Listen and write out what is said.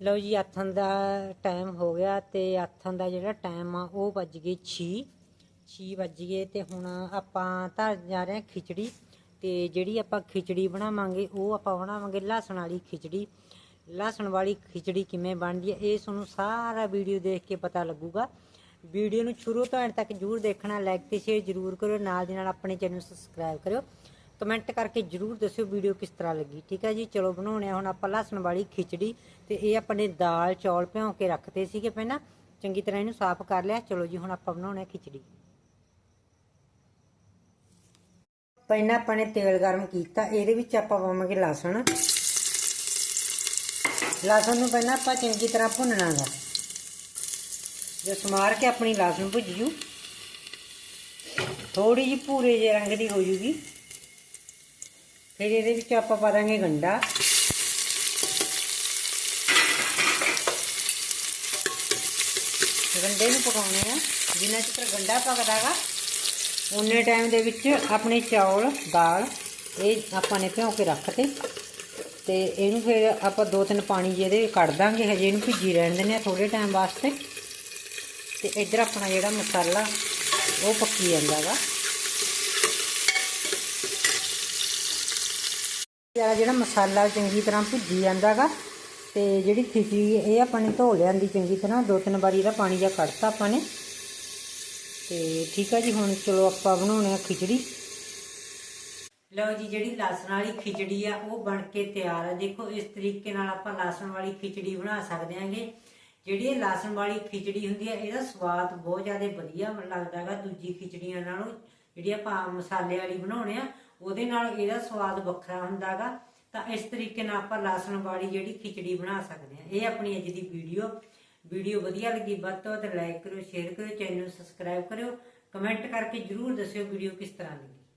ਲਓ ਜੀ, ਆਥਣ ਦਾ ਟਾਈਮ ਹੋ ਗਿਆ ਤੇ ਆਥਣ ਦਾ ਜਿਹੜਾ ਟਾਈਮ ਆ, ਉਹ ਵੱਜ ਗਏ 6 6 ਵੱਜ ਗਏ ਤੇ ਹੁਣ ਆਪਾਂ ਧਰ ਜਾ ਰਹੇ ਹਾਂ ਖਿਚੜੀ ਤੇ ਜਿਹੜੀ ਆਪਾਂ ਖਿਚੜੀ ਬਣਾਵਾਂਗੇ, ਉਹ ਆਪਾਂ ਬਣਾਵਾਂਗੇ ਲਸਣ ਵਾਲੀ ਖਿਚੜੀ। ਲਸਣ ਵਾਲੀ ਖਿਚੜੀ ਕਿਵੇਂ ਬਣਦੀ ਹੈ ਇਹ ਤੁਹਾਨੂੰ ਸਾਰਾ ਵੀਡੀਓ ਦੇਖ ਕੇ ਪਤਾ ਲੱਗੂਗਾ। ਵੀਡੀਓ ਨੂੰ ਸ਼ੁਰੂ ਤੋਂ ਐਂਡ ਤੱਕ ਜਰੂਰ ਦੇਖਣਾ ਲਾਈਕ ਤੇ ਸ਼ੇਅਰ ਜਰੂਰ ਕਰਿਓ, ਨਾਲ ਦੀ ਨਾਲ ਆਪਣੇ ਚੈਨਲ ਨੂੰ ਸਬਸਕ੍ਰਾਈਬ ਕਰਿਓ। ਕਮੈਂਟ ਕਰਕੇ ਜਰੂਰ ਦੱਸਿਓ ਵੀਡੀਓ ਕਿਸ ਤਰ੍ਹਾਂ ਲੱਗੀ। ਠੀਕ ਹੈ ਜੀ, ਚਲੋ ਬਣਾਉਣੇ ਆ ਹੁਣ ਆਪਾਂ ਲਸਣ ਵਾਲੀ ਖਿਚੜੀ ਤੇ ਇਹ ਆਪਣੇ ਦਾਲ, ਚੌਲ ਭਿਉਂ ਕੇ ਰੱਖਤੇ ਸੀਗੇ ਪਹਿਲਾਂ। ਚੰਗੀ ਤਰ੍ਹਾਂ ਇਹਨੂੰ ਸਾਫ਼ ਕਰ ਲਿਆ। ਚਲੋ ਜੀ, ਹੁਣ ਆਪਾਂ ਬਣਾਉਣੇ ਆ ਖਿਚੜੀ। ਪਹਿਲਾਂ ਆਪਾਂ ਨੇ ਤੇਲ ਗਰਮ ਕੀਤਾ। ਇਹਦੇ ਵਿੱਚ ਆਪਾਂ ਪਾਵਾਂਗੇ ਲਸਣ। ਲਸਣ ਨੂੰ ਪਹਿਲਾਂ ਆਪਾਂ ਚੰਗੀ ਤਰ੍ਹਾਂ ਭੁੰਨਣਾ ਗਾ ਜੇ ਸਮਾਰ ਕੇ ਆਪਣੀ ਲਸਣ ਭੁੱਜ ਜੂ ਥੋੜੀ ਜਿਹੀ ਭੂਰੇ ਜਿਹੇ ਰੰਗ ਦੀ ਹੋ ਜੂਗੀ। ਫਿਰ ਇਹਦੇ ਵਿੱਚ ਆਪਾਂ ਪਾ ਦਾਂਗੇ ਗੰਡਾ। ਗੰਡੇ ਨੂੰ ਪਕਾਉਣੇ ਆ। ਜਿੰਨਾ ਚਿਰ ਗੰਡਾ ਪਕਦਾਗਾ ਉਨੇ ਟਾਈਮ ਦੇ ਵਿੱਚ ਆਪਣੇ ਚੌਲ, ਦਾਲ, ਇਹ ਆਪਾਂ ਨੇ ਭਿਉਂ ਕੇ ਰੱਖਤੇ। ਤੇ ਇਹਨੂੰ ਫਿਰ ਆਪਾਂ ਦੋ ਤਿੰਨ ਪਾਣੀ ਜਿਹਦੇ ਕੱਢ ਦਾਂਗੇ, ਹਜੇ ਇਹਨੂੰ ਭਿੱਜੀ ਰਹਿਣ ਦਿੰਦੇ ਆ ਥੋੜੇ ਟਾਈਮ ਵਾਸਤੇ। ਤੇ ਇੱਧਰ ਆਪਣਾ ਜਿਹੜਾ ਮਸਾਲਾ, ਉਹ ਪੱਕੀ ਜਾਂਦਾਗਾ। ਜਿਹੜਾ ਜਿਹੜਾ ਮਸਾਲਾ ਚੰਗੀ ਤਰ੍ਹਾਂ ਭੁੱਜੀ ਜਾਂਦਾਗਾ, ਤੇ ਜਿਹੜੀ ਖਿਚੜੀ ਇਹ ਆਪਾਂ ਨੇ ਧੋ ਲਿਆਂਦੀ ਚੰਗੀ ਤਰ੍ਹਾਂ, ਦੋ ਤਿੰਨ ਵਾਰੀ ਇਹਦਾ ਪਾਣੀ ਜਾਂ ਕੱਢਤਾ ਆਪਾਂ ਨੇ। ਤੇ ਠੀਕ ਆ ਜੀ, ਹੁਣ ਚਲੋ ਆਪਾਂ ਬਣਾਉਣੇ ਆ ਖਿਚੜੀ। ਲਓ ਜੀ, ਜਿਹੜੀ ਲਸਣ ਵਾਲੀ ਖਿਚੜੀ ਆ, ਉਹ ਬਣ ਕੇ ਤਿਆਰ ਆ। ਦੇਖੋ, ਇਸ ਤਰੀਕੇ ਨਾਲ ਆਪਾਂ ਲਸਣ ਵਾਲੀ ਖਿਚੜੀ ਬਣਾ ਸਕਦੇ ਆਂਗੇ। ਜਿਹੜੀ ਇਹ ਲਸਣ ਵਾਲੀ ਖਿਚੜੀ ਹੁੰਦੀ ਆ, ਇਹਦਾ ਸਵਾਦ ਬਹੁਤ ਜ਼ਿਆਦਾ ਵਧੀਆ ਲੱਗਦਾ ਹੈਗਾ ਦੂਜੀ ਖਿਚੜੀਆਂ ਨਾਲੋਂ। ਜਿਹੜੀ ਆਪਾਂ ਮਸਾਲੇ ਵਾਲੀ ਬਣਾਉਣੇ ਆ, ਉਹਦੇ ਨਾਲ ਇਹਦਾ ਸਵਾਦ ਵੱਖਰਾ ਹੁੰਦਾਗਾ। ਤਾਂ ਇਸ ਤਰੀਕੇ ਨਾਲ ਆਪਾਂ ਲਸਣ ਵਾਲੀ ਜਿਹੜੀ ਖਿਚੜੀ ਬਣਾ ਸਕਦੇ ਆ। ਇਹ ਆਪਣੀ ਅੱਜ ਦੀ ਵੀਡੀਓ। ਵੀਡੀਓ ਵਧੀਆ ਲੱਗੀ ਵੱਧ ਤੋਂ ਵੱਧ ਲਾਈਕ ਕਰਿਓ ਸ਼ੇਅਰ ਕਰਿਓ ਚੈਨਲ ਨੂੰ ਸਬਸਕ੍ਰਾਈਬ ਕਰਿਓ। ਕਮੈਂਟ ਕਰਕੇ ਜਰੂਰ ਦੱਸਿਓ ਵੀਡੀਓ ਕਿਸ ਤਰ੍ਹਾਂ ਲੱਗੀ।